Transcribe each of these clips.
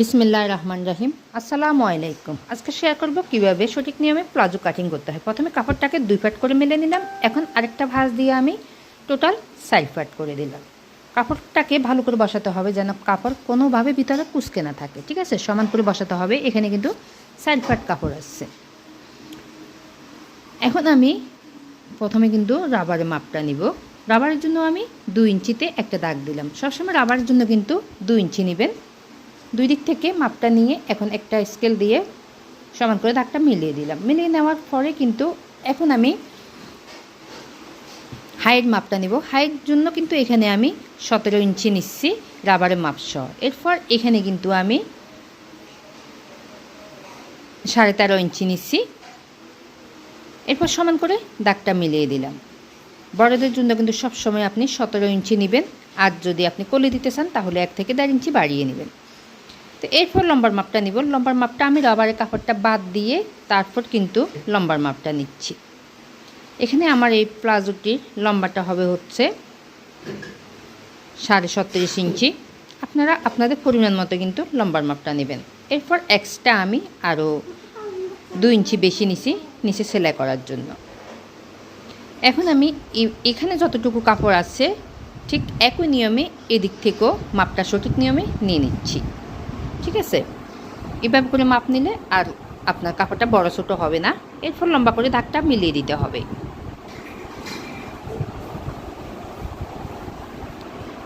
বিসমিল্লাহ রহমান রহিম। আসসালামু আলাইকুম। আজকে শেয়ার করব কীভাবে সঠিক নিয়মে প্লাজো কাটিং করতে হয়। প্রথমে কাপড়টাকে দুই পাট করে মেলে নিলাম। এখন আরেকটা ভাঁজ দিয়ে আমি টোটাল সাইড পাট করে দিলাম। কাপড়টাকে ভালো করে বসাতে হবে যেন কাপড় কোনোভাবে ভিতরে কুচকে না থাকে, ঠিক আছে? সমান করে বসাতে হবে। এখানে কিন্তু সাইড পাট কাপড় আসছে এখন আমি প্রথমে কিন্তু রাবারের মাপটা নিব। রাবারের জন্য আমি দুই ইঞ্চিতে একটা দাগ দিলাম। সবসময় রাবারের জন্য কিন্তু দুই ইঞ্চি নেবেন। দুই দিক থেকে মাপটা নিয়ে এখন একটা স্কেল দিয়ে সমান করে দাগটা মিলিয়ে দিলাম। মিলিয়ে নেওয়ার পরে কিন্তু এখন আমি হাইট মাপটা নিব। হাইট জন্য কিন্তু এখানে আমি সতেরো ইঞ্চি নিচ্ছি রাবারের মাপ সহ। এরপর এখানে কিন্তু আমি সাড়ে তেরো ইঞ্চি নিচ্ছি। এরপর সমান করে দাগটা মিলিয়ে দিলাম। বড়দের জন্য কিন্তু সবসময় আপনি সতেরো ইঞ্চি নেবেন। আর যদি আপনি কলি দিতে চান তাহলে এক থেকে দেড় ইঞ্চি বাড়িয়ে নেবেন। তো এরপর লম্বার মাপটা নিব। লম্বার মাপটা আমি রবারের কাপড়টা বাদ দিয়ে তারপর কিন্তু লম্বার মাপটা নিচ্ছি। এখানে আমার এই প্লাজোটির লম্বাটা হবে হচ্ছে সাড়ে সত্তিরিশ ইঞ্চি। আপনারা আপনাদের পরিমাণ মতো কিন্তু লম্বার মাপটা নেবেন। এরপর এক্সট্রা আমি আরও দু ইঞ্চি বেশি নিছি, নিচে সেলাই করার জন্য। এখন আমি এখানে যতটুকু কাপড় আছে, ঠিক একই নিয়মে এদিক থেকেও মাপটা সঠিক নিয়মে নিয়ে নিচ্ছি। ঠিক আছে? এভাবে করে মাপ নিলে আর আপনার কাপড়টা বড় ছোটো হবে না। এরপর লম্বা করে দাগটা মিলিয়ে দিতে হবে।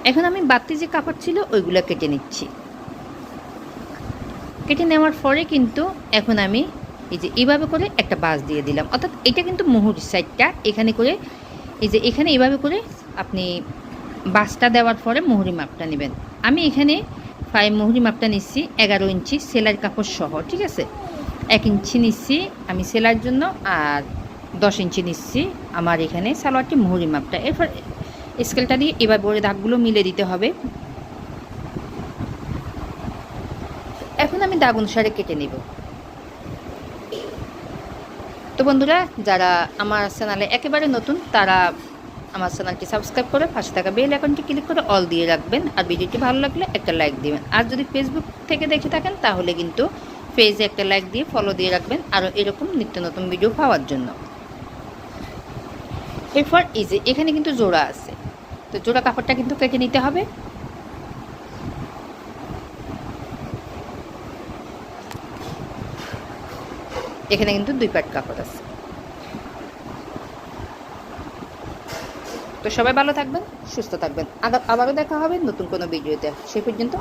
এখন আমি বাড়তি যে কাপড় ছিল ওইগুলো কেটে নিচ্ছি। কেটে নেওয়ার পরে কিন্তু এখন আমি এই যে এইভাবে করে একটা বাস দিয়ে দিলাম। অর্থাৎ এটা কিন্তু মুহুর সাইডটা এখানে করে এই যে এখানে এইভাবে করে আপনি বাসটা দেওয়ার পরে মুহুরি মাপটা নেবেন। আমি এখানে ফাইভ মুহুরি মাপটা নিচ্ছি, এগারো ইঞ্চি সেলাইয়ের কাপড় সহ, ঠিক আছে? এক ইঞ্চি নিচ্ছি আমি সেলাইয়ের জন্য আর দশ ইঞ্চি নিচ্ছি আমার এখানে সালোয়ারটি মুহুরি মাপটা। এরপর স্কেলটা দিয়ে এবার বড়ে দাগগুলো মিলে দিতে হবে। এখন আমি দাগ অনুসারে কেটে নেব। তো বন্ধুরা, যারা আমার চ্যানেলে একেবারে নতুন, তারা আমার চ্যানেলটি সাবস্ক্রাইব করে পাশে থাকা বেল আইকনটি ক্লিক করে অল দিয়ে রাখবেন। আর ভিডিওটি ভালো লাগলে একটা লাইক দিবেন। আর যদি ফেসবুক থেকে দেখে থাকেন, তাহলে কিন্তু পেজে একটা লাইক দিয়ে ফলো দিয়ে রাখবেন আরও এরকম নিত্য নতুন ভিডিও পাওয়ার জন্য। এরপর যে এখানে কিন্তু জোড়া আছে। তো জোড়া কাপড়টা কিন্তু কেটে নিতে হবে। এখানে কিন্তু দুই পাট কাপড় আছে। তো সবাই ভালো থাকবেন, সুস্থ থাকবেন। আবার আবারও দেখা হবে নতুন কোনো ভিডিওতে। সে পর্যন্ত